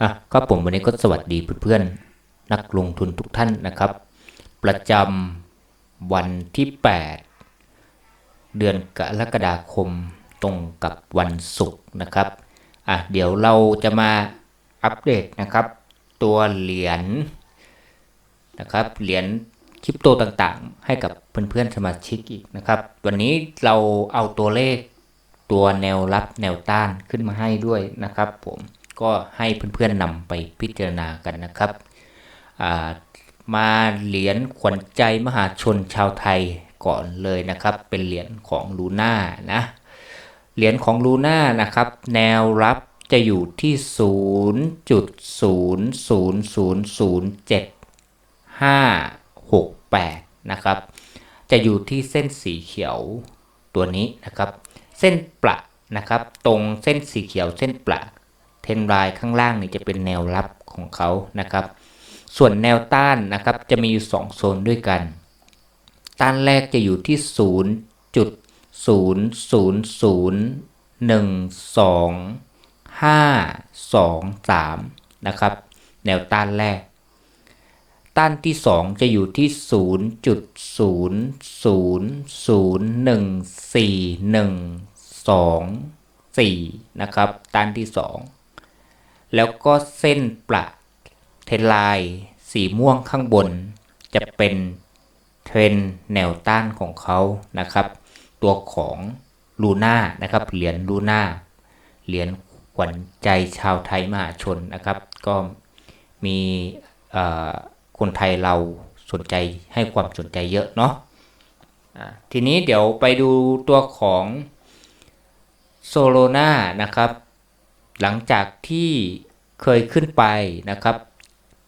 อะก็ผมวันนี้ก็สวัสดีเพื่อนๆนักลงทุนทุกท่านนะครับ ประจำวันที่ 8 เดือนกรกฎาคมตรงกับวันศุกร์นะครับอะเดี๋ยวเราจะมาอัปเดตนะครับ ตัวเหรียญนะครับเหรียญคริปโตต่างๆ ให้กับเพื่อนๆสมาชิกอีกนะครับ วันนี้เราเอาตัวเลขตัวแนวรับแนวต้านขึ้นมาให้ด้วยนะครับผม ก็ให้เพื่อนๆนำไปพิจารณากันนะครับ มาเหรียญขวัญใจมหาชนชาวไทยก่อนเลยนะครับ เป็นเหรียญของลูน่านะ เหรียญของลูน่านะครับ แนวรับจะอยู่ที่ 0.000758 นะครับ จะอยู่ที่เส้นสีเขียวตัวนี้นะครับ เส้นประนะครับ ตรงเส้นสีเขียวเส้นประ เทนรายข้างล่างนี่จะเป็นแนวรับของเขานะครับ ส่วนแนวต้านนะครับจะมีอยู่2โซนด้วยกัน ต้านแรกจะอยู่ที่ 0.00125223นะครับ แนวต้านแรก ต้านที่ 2 จะอยู่ที่ 0.001412นะครับ ต้านที่ 2 แล้วก็เส้นประเทนไลน์สีม่วงข้างบน จะเป็นเทรนแนวต้านของเขานะครับ ตัวของลูน่านะครับเหรียญลูน่าเหรียญขวัญใจชาวไทยมหาชนนะครับ ก็มีคนไทยเราสนใจให้ความสนใจเยอะเนาะะทีนี้เดี๋ยวไปดูตัวของโซโลนานะครับ หลังจากที่เคยขึ้นไปนะครับ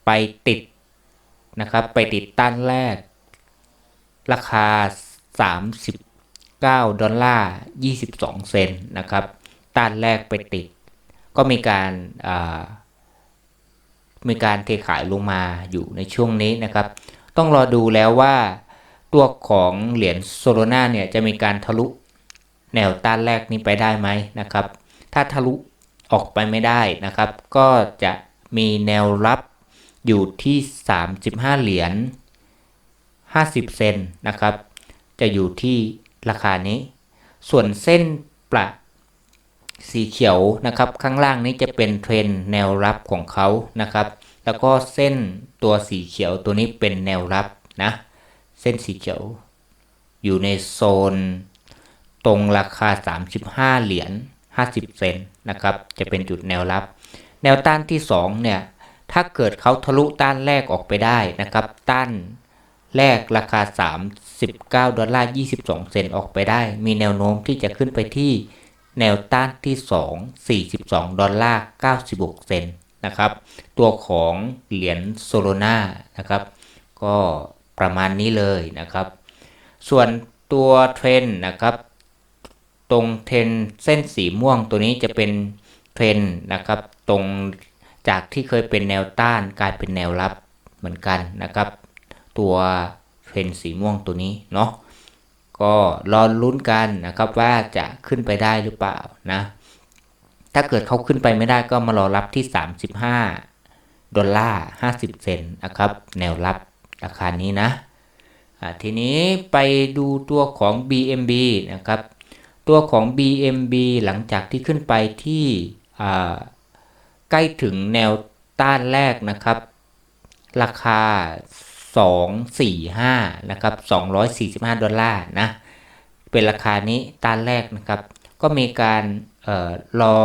ไปติดนะครับ ไปติดต้านแรก ราคา 39 ดอลลาร์ 22 เซนนะครับ ต้านแรกไปติด ก็มีการมีการเทขายลงมาอยู่ในช่วงนี้นะครับ ต้องรอดูแล้วว่าตัวของเหรียญโซโลนาเนี่ยจะมีการทะลุแนวต้านแรกนี้ไปได้ไหมนะครับ ถ้าทะลุ ออกไปไม่ได้นะครับ ก็จะมีแนวรับอยู่ที่ 35 เหรียญ50 เซนนะครับ จะอยู่ที่ราคานี้ ส่วนเส้นประสีเขียวนะครับ ข้างล่างนี้จะเป็นเทรนแนวรับของเขานะครับ แล้วก็เส้นตัวสีเขียวตัวนี้เป็นแนวรับนะเส้นสีเขียว อยู่ในโซน ตรงราคา 35 เหรียญ 50 เซนนะครับ จะเป็นจุดแนวรับ แนวต้านที่ 2 เนี่ย ถ้าเกิดเขาทะลุต้านแรกออกไปได้นะครับ ต้านแรกราคา 39 ดอลลาร์ 22 เซนออกไปได้ มีแนวโน้มที่จะขึ้นไปที่แนวต้านที่ 2 42 ดอลลาร์ 96 เซนนะครับ ตัวของเหรียญโซโลนานะครับ ก็ประมาณนี้เลยนะครับ ส่วนตัวเทรนนะครับ ตรงเทรนเส้นสีม่วงตัวนี้จะเป็นเทรนนะครับ ตรงจากที่เคยเป็นแนวต้านกลายเป็นแนวรับเหมือนกันนะครับ ตัวเทรนสีม่วงตัวนี้เนาะก็รอลุ้นกันนะครับว่าจะขึ้นไปได้หรือเปล่านะ ถ้าเกิดเขาขึ้นไปไม่ได้ก็มารอรับที่ 35 ดอลลาร์ 50 เซนนะครับ แนวรับราคานี้นะทีนี้ไปดูตัวของ BMB นะครับ ตัวของ BMB หลังจากที่ขึ้นไปที่ใกล้ถึงแนวต้านแรกนะครับ ราคา 245 นะครับ 245 ดอลลาร์นะ เป็นราคานี้ต้านแรกนะครับ ก็มีการออรอ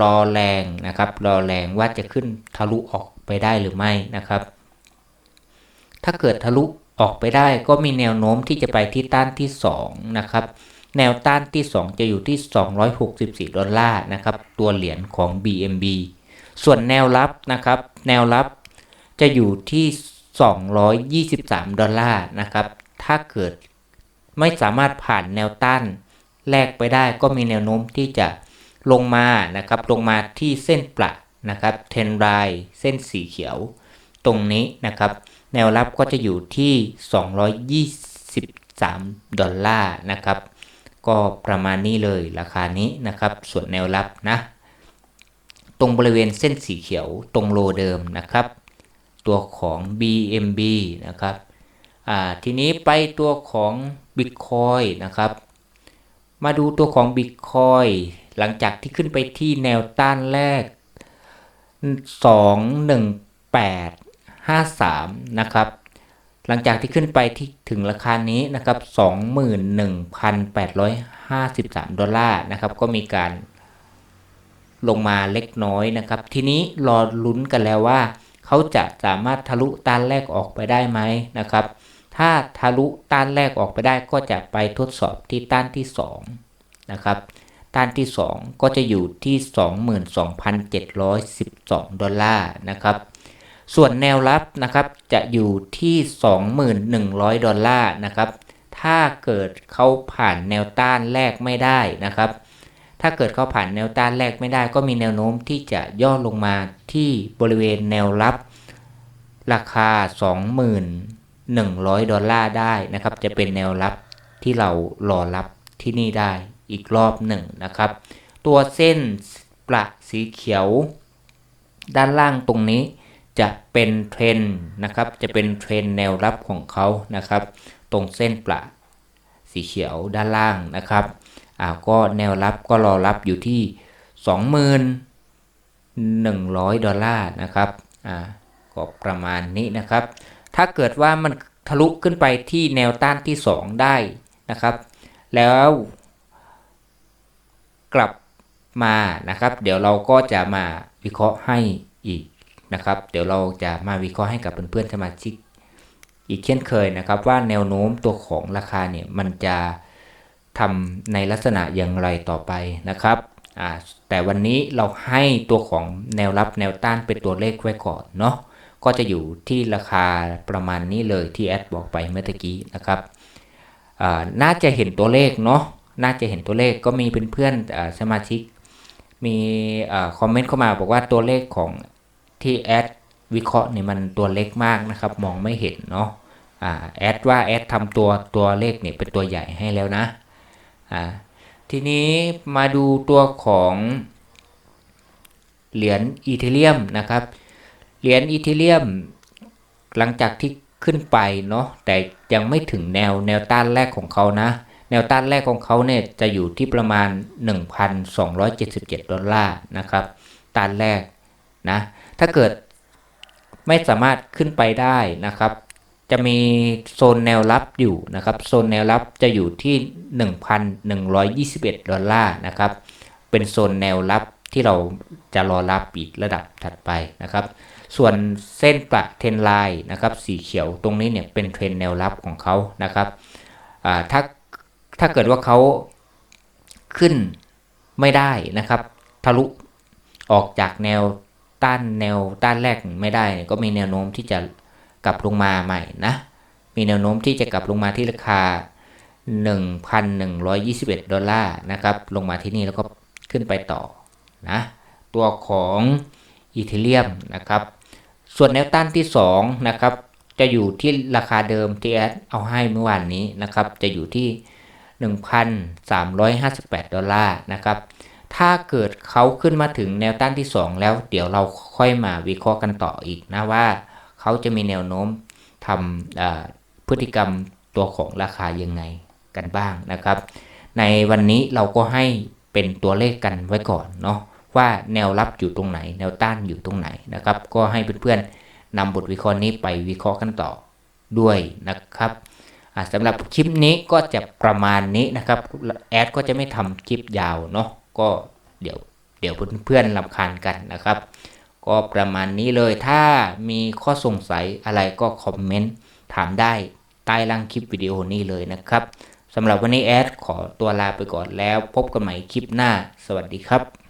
รอแรงนะครับ รอแรงว่าจะขึ้นทะลุออกไปได้หรือไม่นะครับ ถ้าเกิดทะลุออกไปได้ก็มีแนวโน้มที่จะไปที่ต้านที่ 2 นะครับ แนวต้านที่ 2 จะอยู่ที่ 264 ดอลลาร์นะครับ ตัวเหรียญของ BMB ส่วนแนวรับนะครับ แนวรับจะอยู่ที่ 223 ดอลลาร์นะครับ ถ้าเกิดไม่สามารถผ่านแนวต้านแรกไปได้ก็มีแนวโน้มที่จะลงมานะครับ ลงมาที่เส้นประนะครับเทนไรเส้นสีเขียว ตรงนี้นะครับ แนวรับก็จะอยู่ที่ 223 ดอลลาร์นะครับ ก็ประมาณนี้เลยราคานี้นะครับ ส่วนแนวรับนะ ตรงบริเวณเส้นสีเขียวตรงโลเดิมนะครับ ตัวของ BMB นะครับทีนี้ไปตัวของ Bitcoin นะครับ มาดูตัวของ Bitcoin หลังจากที่ขึ้นไปที่แนวต้านแรก 21853 นะครับ หลังจากที่ขึ้นไปที่ถึงราคานี้นะครับ 21,853 ดอลลาร์นะครับ ก็มีการลงมาเล็กน้อยนะครับ ทีนี้รอลุ้นกันแล้วว่า เขาจะสามารถทะลุต้านแรกออกไปได้ไหมนะครับ ถ้าทะลุต้านแรกออกไปได้ก็จะไปทดสอบที่ต้านที่ 2 นะครับต้านที่ 2 ก็จะอยู่ที่ 22,712 ดอลลาร์นะครับ ส่วนแนวรับนะครับจะอยู่ที่ 2,100 ดอลลาร์นะครับถ้าเกิดเขาผ่านแนวต้านแรกไม่ได้นะครับ ถ้าเกิดเขาผ่านแนวต้านแรกไม่ได้ ก็มีแนวโน้มที่จะย่อลงมาที่บริเวณแนวรับ ราคา 2,100 ดอลลาร์ได้นะครับ จะเป็นแนวรับที่เรารอรับที่นี่ได้อีกรอบหนึ่งนะครับ ตัวเส้นประสีเขียว ด้านล่างตรงนี้ จะเป็นเทรนนะครับ จะเป็นเทรนแนวรับของเขานะครับ ตรงเส้นประสีเขียวด้านล่างนะครับอ่าก็แนวรับก็รอรับอยู่ที่ 21,100 ดอลลาร์นะครับอ่าก็ประมาณนี้นะครับ ถ้าเกิดว่ามันทะลุขึ้นไปที่แนวต้านที่ 2 ได้นะครับ แล้วกลับมานะครับ เดี๋ยวเราก็จะมาวิเคราะห์ให้อีก นะครับ เดี๋ยวเราจะมาวิเคราะห์ให้กับเพื่อนๆสมาชิก อีกเช่นเคยนะครับ ว่าแนวโน้มตัวของราคาเนี่ยมันจะทำในลักษณะอย่างไรต่อไปนะครับแต่วันนี้เราให้ตัวของแนวรับแนวต้านเป็นตัวเลขไว้ก่อนเนาะก็จะอยู่ที่ราคาประมาณนี้เลยที่แอดบอกไปเมื่อกี้นะครับน่าจะเห็นตัวเลขเนาะน่าจะเห็นตัวเลขก็มีเพื่อนๆอ่าสมาชิก มีคอมเมนต์เข้ามาบอกว่าตัวเลขของ ที่แอดวิเคราะห์เนี่ยมันตัวเล็กมากนะครับ มองไม่เห็นเนาะอ่าแอดว่าแอดทำตัวตัวเลขเนี่ยเป็นตัวใหญ่ให้แล้วนะทีนี้มาดูตัวของเหรียญอีเทเรียมนะครับ เหรียญอีเทเรียมหลังจากที่ขึ้นไปเนาะแต่ยังไม่ถึงแนวแนวต้านแรกของเขานะ แนวต้านแรกของเขาเนี่ยจะอยู่ที่ประมาณ 1,277 ดอลลาร์นะครับต้านแรก นะถ้าเกิดไม่สามารถขึ้นไปได้นะครับ จะมีโซนแนวรับอยู่นะครับ โซนแนวรับจะอยู่ที่ 1,121 ดอลลาร์นะครับ เป็นโซนแนวรับที่เราจะรอรับอีกระดับถัดไปนะครับ ส่วนเส้นประเทนไลน์นะครับ สีเขียวตรงนี้เนี่ยเป็นเทรนแนวรับของเขานะครับถ้าถ้าเกิดว่าเขาขึ้นไม่ได้นะครับ ทะลุออกจากแนว ต้านแนวต้านแรกไม่ได้ ก็มีแนวโน้มที่จะกลับลงมาใหม่นะ มีแนวโน้มที่จะกลับลงมาที่ราคา 1,121 ดอลลาร์นะครับ ลงมาที่นี่แล้วก็ขึ้นไปต่อนะ ตัวของอีเทเรียมนะครับ ส่วนแนวต้านที่ 2 นะครับ จะอยู่ที่ราคาเดิมที่แอดเอาให้เมื่อวานนี้นะครับ จะอยู่ที่ 1,358 ดอลลาร์นะครับ ถ้าเกิดเขาขึ้นมาถึงแนวต้านที่ 2 แล้วเดี๋ยวเราค่อยมาวิเคราะห์กันต่ออีกนะว่า เขาจะมีแนวโน้มทำพฤติกรรมตัวของราคายังไงกันบ้างนะครับ ในวันนี้เราก็ให้เป็นตัวเลขกันไว้ก่อนเนาะว่าแนวรับอยู่ตรงไหน แนวต้านอยู่ตรงไหนนะครับ ก็ให้เพื่อนๆนำบทวิเคราะห์นี้ไปวิเคราะห์กันต่อด้วยนะครับสำหรับคลิปนี้ก็จะประมาณนี้นะครับ แอดก็จะไม่ทำคลิปยาวเนาะ ก็เดี๋ยวเดี๋ยวเพื่อนๆลำคาญกันนะครับ ก็ประมาณนี้เลยถ้ามีข้อสงสัยอะไรก็คอมเมนต์ถามได้ใต้ล่างคลิปวิดีโอนี้เลยนะครับสำหรับวันนี้แอดขอตัวลาไปก่อนแล้ว พบกันใหม่คลิปหน้า สวัสดีครับ